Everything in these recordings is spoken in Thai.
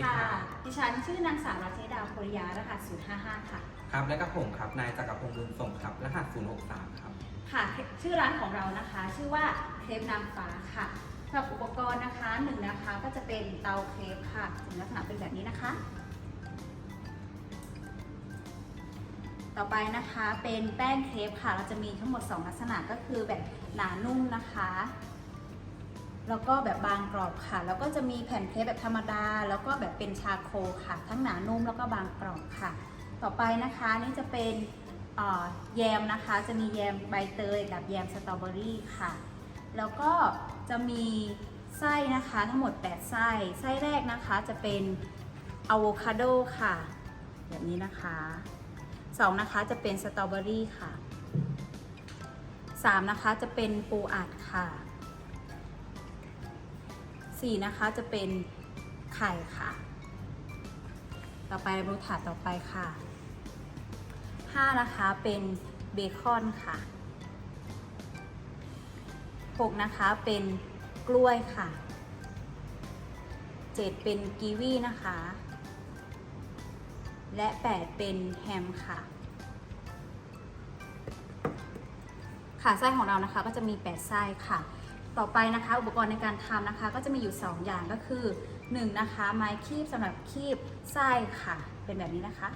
ดีค่ะ ดิฉันชื่อนางสาวรัชดาโพริยารหัส055 ค่ะ ครับ และก็ผมครับ นายจักรพงศ์บุญส่งครับ รหัส063 ครับ ค่ะ ชื่อร้านของเรานะคะ ชื่อว่าเครปนางฟ้าค่ะสำหรับอุปกรณ์นะคะหนึ่งนะคะก็จะเป็นเตาเครปค่ะถึงลักษณะเป็นแบบนี้นะคะ ต่อไปนะคะเป็นแป้งเครปค่ะ เราจะมีทั้งหมด 2 ลักษณะก็คือแบบหนานุ่มนะคะ แล้วก็แบบบางกรอบค่ะ แล้วก็จะมีแผ่นเครปแบบธรรมดา แล้วก็แบบเป็นชาโคค่ะ ทั้งหนานุ่มแล้วก็บางกรอบค่ะ ต่อไปนะคะนี่จะเป็นแยมนะคะ จะมีแยมใบเตยกับแยมสตรอเบอรี่ค่ะ แล้วก็จะมีไส้นะคะทั้งหมด 8 ไส้ ไส้แรกนะคะจะเป็นอะโวคาโดค่ะ แบบนี้นะคะสองนะคะจะเป็นสตรอเบอรี่ค่ะสามนะคะจะเป็นปูอัดค่ะ สี่นะคะจะเป็นไข่ค่ะ ต่อไปเราดูถาดต่อไปค่ะห้านะคะเป็นเบคอนค่ะ 6 นะคะเป็นกล้วยค่ะ 7 เป็นกีวีนะคะ และ 8 เป็นแฮมค่ะ ค่ะไส้ของเรานะคะก็จะมี 8 ไส้ค่ะ ต่อไปนะคะอุปกรณ์ในการทำนะคะ ก็จะมีอยู่ 2 อย่างก็คือ 1 นะคะ ไม้คีบสำหรับคีบไส้ค่ะ เป็นแบบนี้นะคะ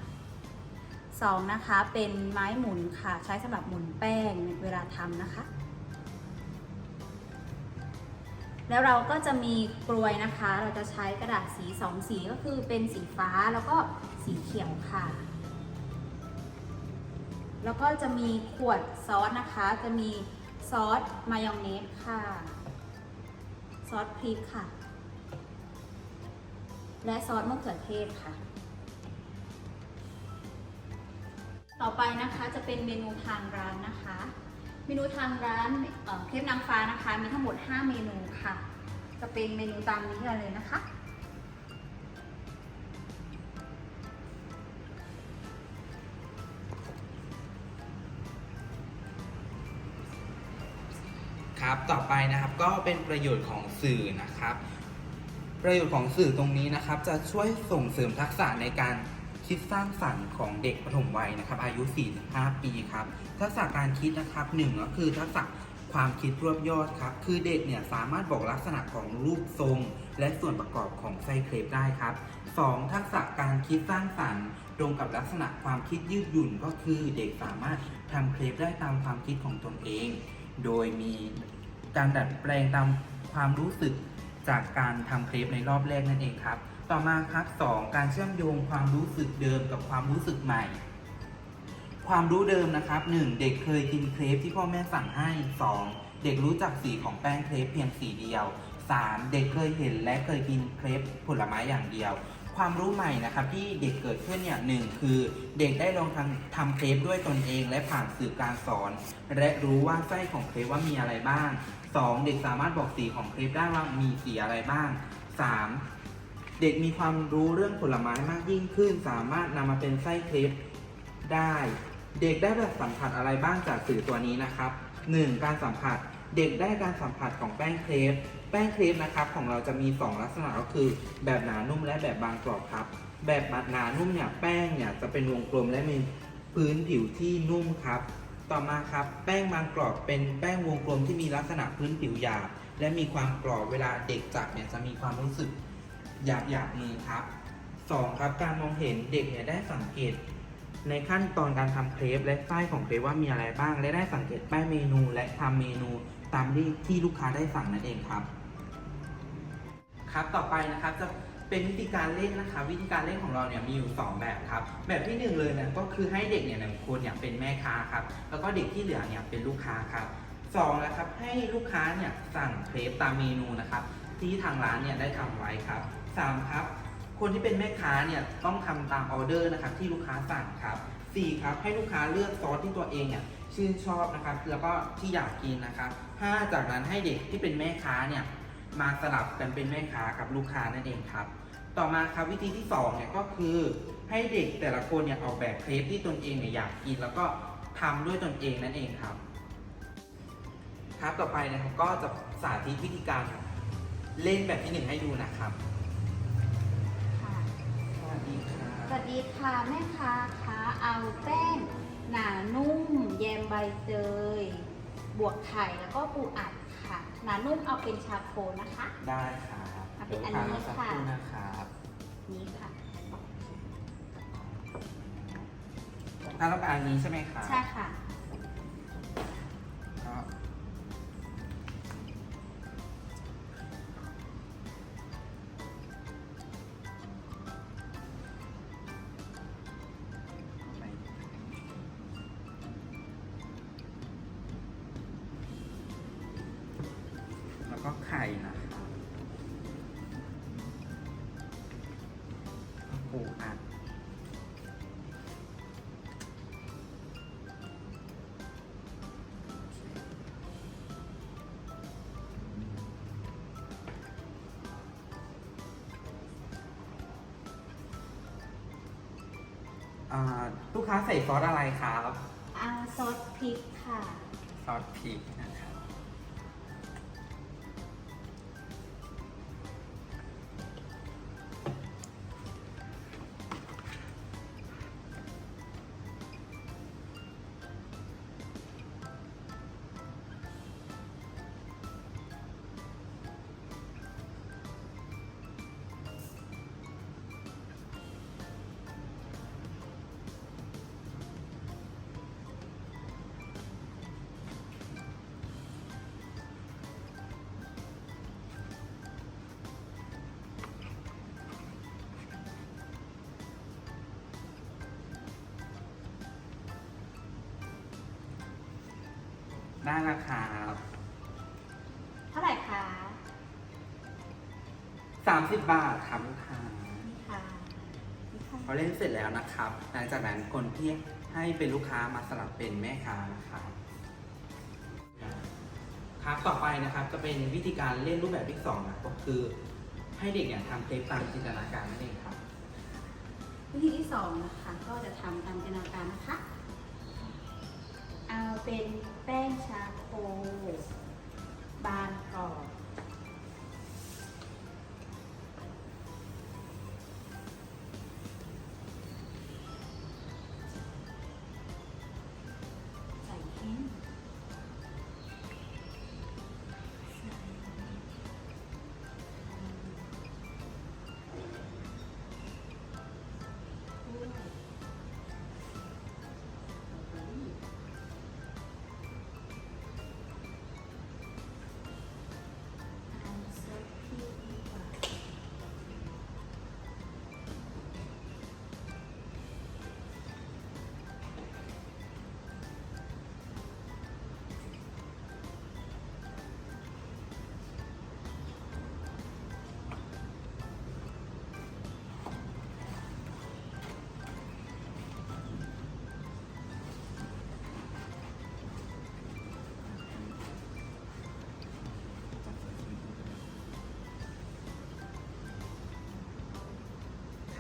2 นะคะเป็นไม้หมุนค่ะ ใช้สำหรับหมุนแป้งเวลาทำนะคะ แล้วเราก็จะมีกลวยนะคะ เราจะใช้กระดาษสีสองสีก็คือเป็นสีฟ้าแล้วก็สีเขียวค่ะแล้วก็จะมีขวดซอสนะคะ จะมี ซอสมายองเนสค่ะ ซอสพริกค่ะ และซอสมะเขือเทศค่ะ ต่อไปนะคะจะเป็นเมนูทางร้านนะคะ เมนูทางร้านเอ่อเครปนางฟ้านะคะ มีทั้งหมด 5 เมนูค่ะ จะเป็นเมนูตามนี้เลยนะคะ ครับต่อไปนะครับก็เป็นประโยชน์ของสื่อนะครับ ประโยชน์ของสื่อตรงนี้นะครับ จะช่วยส่งเสริมทักษะในการคิดสร้างสรรค์ของเด็กปฐมวัยนะครับ อายุ 4-5 ปีครับ ทักษะการคิดนะครับหนึ่งก็คือทักษะความคิดรวบยอดครับ คือเด็กเนี่ยสามารถบอกลักษณะของรูปทรง และส่วนประกอบของไส้เครปได้ครับ 2. ทักษะการคิดสร้างสรรค์ตรงกับลักษณะความคิดยืดหยุ่นก็คือเด็กสามารถทำเครปได้ตามความคิดของตนเอง โดยมี การดัดแปลงตามความรู้สึกจากการทำเครปในรอบแรกนั่นเองครับ ต่อมาครับ 2. การเชื่อมโยงความรู้สึกเดิมกับความรู้สึกใหม่ ความรู้เดิมนะครับ 1. เด็กเคยกินเครปที่พ่อแม่สั่งให้ 2. เด็กรู้จักสีของแป้งเครปเพียงสีเดียว 3. เด็กเคยเห็นและเคยกินเครปผลไม้อย่างเดียว ความรู้ใหม่นะครับที่เด็กเกิดขึ้นเนี่ยหนึ่งคือเด็กได้ลองทำทำเครปด้วยตนเองและผ่านสื่อการสอน และรู้ว่าไส้ของเครปว่ามีอะไรบ้าง 2. เด็กสามารถบอกสีของเครปได้ว่ามีสีอะไรบ้าง 3. เด็กมีความรู้เรื่องผลไม้มากยิ่งขึ้น สามารถนำมาเป็นไส้เครปได้ เด็กได้แบบสัมผัสอะไรบ้างจากสื่อตัวนี้นะครับ 1. การสัมผัสเด็กได้การสัมผัสของแป้งเครปแป้งเครปนะครับของเราจะมี 2 ลักษณะก็คือแบบหนานุ่มและแบบบางกรอบครับ แบบหนานุ่มเนี่ยแป้งเนี่ยจะเป็นวงกลมและมีพื้นผิวที่นุ่มครับ ต่อมาครับแป้งบางกรอบเป็นแป้งวงกลมที่มีลักษณะพื้นผิวหยาบ และมีความกรอบเวลาเด็กจับเนี่ยจะมีความรู้สึกหยาบหยาบมือครับสองครับการมองเห็นเด็กเนี่ยได้สังเกต ในขั้นตอนการทำเครปและไส้ของเครปว่ามีอะไรบ้าง และได้สังเกตป้ายเมนูและทำเมนูตามที่ที่ลูกค้าได้สั่งนั่นเองครับ ครับต่อไปนะครับจะ เป็นวิธีการเล่นนะคะ วิธีการเล่นของเราเนี่ยมีอยู่ 2 แบบครับ แบบที่หนึ่งเลยนี่ยก็คือให้เด็กเนี่ยหนึ่งคนเนี่ยเป็นแม่ค้าครับ แล้วก็เด็กที่เหลือเนี่ยเป็นลูกค้าครับสองนะครับให้ลูกค้าเนี่ยสั่งเครปตามเมนูนะครับ ที่ทางร้านเนี่ยได้ทำไว้ครับสามครับคนที่เป็นแม่ค้าเนี่ยต้องทำตามออเดอร์นะครับที่ลูกค้าสั่งครับสี่ครับให้ลูกค้าเลือกซอสที่ตัวเองเนี่ยชื่นชอบนะครับแล้วก็ที่อยากกินนะครับห้าจากนั้นให้เด็กที่เป็นแม่ค้าเนี่ย มาสลับกันเป็นแม่ค้ากับลูกค้านั่นเองครับ ต่อมาครับวิธีที่สองเนี่ยก็คือให้เด็กแต่ละคนเนี่ยออกแบบเครปที่ตนเองเนี่ยอยากกิน แล้วก็ทำด้วยตนเองนั่นเองครับ ครับต่อไปนะครับก็จะสาธิตวิธีการเล่นแบบที่หนึ่งให้ดูนะครับสวัสดีค่ะวัสดีค่ะแม่ค้าคะเอาแป้งหนานุ่ม แยมใบเตย บวกไข่แล้วก็ปูอัด หนานุ่มเอาเป็นชาโคนะคะ ได้ครับเอาเป็นอันนี้เดี๋ยวลูกาสักค่ะรู่นะครับนี่ค่ะ ถ้าต้องการอันนี้ใช่ไหมครับ ใช่ค่ะ อ่าลูกค้าใส่ซอสอะไรครับเอาซอสพริกค่ะ ซอสพริกนะค ได้แล้วครับเท่าไหร่คะสามสิบบาทครับลูกค้านี่ค่ะนี่ค่ะพอเล่นเสร็จแล้วนะครับ หลังจากนั้นคนที่ให้เป็นลูกค้ามาสลับเป็นแม่ค้านะครับครับต่อไปนะครับจะเป็นวิธีการเล่นรูปแบบที่สองนะก็คือ ให้เด็กเนี่ยทำเพลงตามจินตนาการนั่นเองครับ วิธีที่สองนะคะ ก็จะทำตามจินตนาการนะคะ เอาเป็นแป้งชาโคบางกรอบ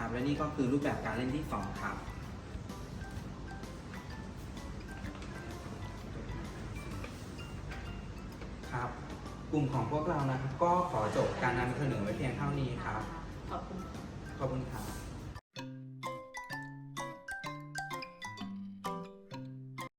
ครับ และนี่ก็คือรูปแบบการเล่นที่สองครับครับ กลุ่มของพวกเรานะครับก็ขอจบการนำเสนอไว้เพียงเท่านี้ครับ ขอบคุณค่ะขอบคุณครับ